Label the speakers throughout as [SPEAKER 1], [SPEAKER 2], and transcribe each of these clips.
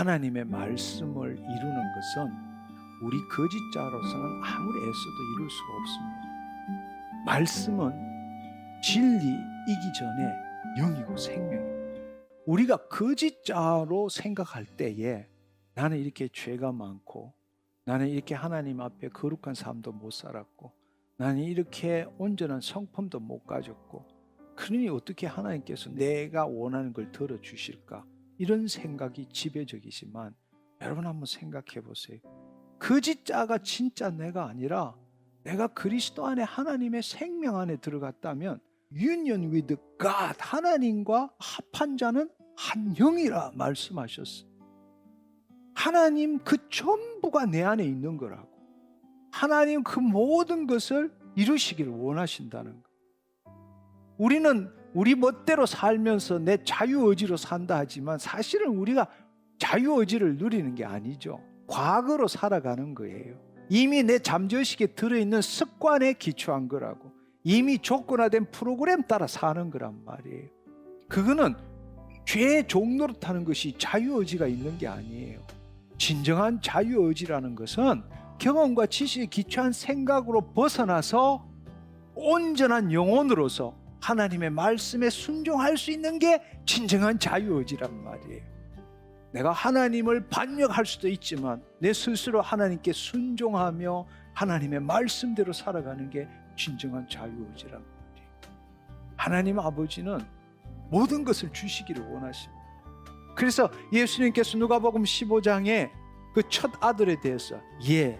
[SPEAKER 1] 하나님의 말씀을 이루는 것은 우리 거짓자로서는 아무리 애써도 이룰 수가 없습니다. 말씀은 진리이기 전에 영이고 생명입니다. 우리가 거짓자로 생각할 때에 나는 이렇게 죄가 많고 나는 이렇게 하나님 앞에 거룩한 삶도 못 살았고 나는 이렇게 온전한 성품도 못 가졌고 그러니 어떻게 하나님께서 내가 원하는 걸 들어 주실까 이런 생각이 지배적이지만 여러분 한번 생각해 보세요. 거짓자가 진짜 내가 아니라 내가 그리스도 안에 하나님의 생명 안에 들어갔다면 union with God 하나님과 합한 자는 한 영이라 말씀하셨어. 하나님 그 전부가 내 안에 있는 거라고. 하나님 그 모든 것을 이루시기를 원하신다는 거. 우리는 우리 멋대로 살면서 내 자유 의지로 산다 하지만 사실은 우리가 자유 의지를 누리는 게 아니죠. 과거로 살아가는 거예요. 이미 내 잠재의식에 들어있는 습관에 기초한 거라고. 이미 조건화된 프로그램 따라 사는 거란 말이에요. 그거는 죄의 종로로 타는 것이 자유의지가 있는 게 아니에요. 진정한 자유의지라는 것은 경험과 지식에 기초한 생각으로 벗어나서 온전한 영혼으로서 하나님의 말씀에 순종할 수 있는 게 진정한 자유의지란 말이에요. 내가 하나님을 반역할 수도 있지만 내 스스로 하나님께 순종하며 하나님의 말씀대로 살아가는 게 진정한 자유의지란 말이에요. 하나님 아버지는 모든 것을 주시기를 원하십니다. 그래서 예수님께서 누가복음 15장에 그 첫 아들에 대해서 예,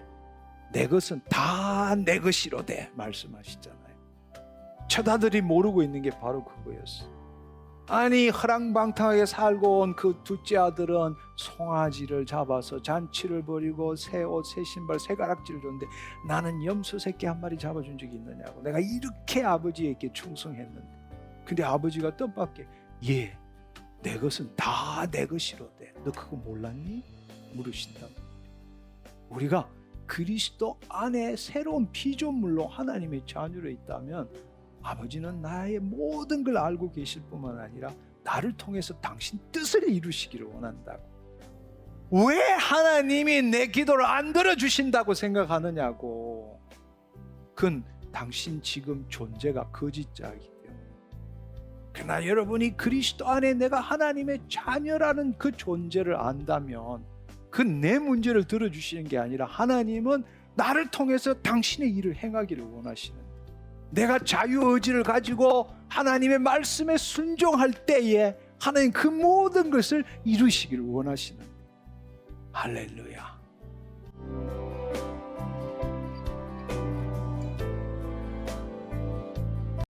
[SPEAKER 1] 내 것은 다 내 것이로되 말씀하시잖아요. 첫 아들이 모르고 있는 게 바로 그거였어. 아니 허랑방탕하게 살고 온 그 둘째 아들은 송아지를 잡아서 잔치를 벌이고 새 옷, 새 신발, 새 가락지를 줬는데 나는 염소 새끼 한 마리 잡아준 적이 있느냐고 내가 이렇게 아버지에게 충성했는데 근데 아버지가 뜻밖의 예, 내 것은 다 내 것이로되 너 그거 몰랐니? 물으신다. 우리가 그리스도 안에 새로운 피조물로 하나님의 자녀로 있다면 아버지는 나의 모든 걸 알고 계실 뿐만 아니라 나를 통해서 당신 뜻을 이루시기를 원한다고. 왜 하나님이 내 기도를 안 들어주신다고 생각하느냐고. 그건 당신 지금 존재가 거짓자이기 때문에. 그러나 여러분이 그리스도 안에 내가 하나님의 자녀라는 그 존재를 안다면 그 내 문제를 들어주시는 게 아니라 하나님은 나를 통해서 당신의 일을 행하기를 원하시는 내가 자유 의지를 가지고 하나님의 말씀에 순종할 때에 하나님 그 모든 것을 이루시기를 원하시는. 할렐루야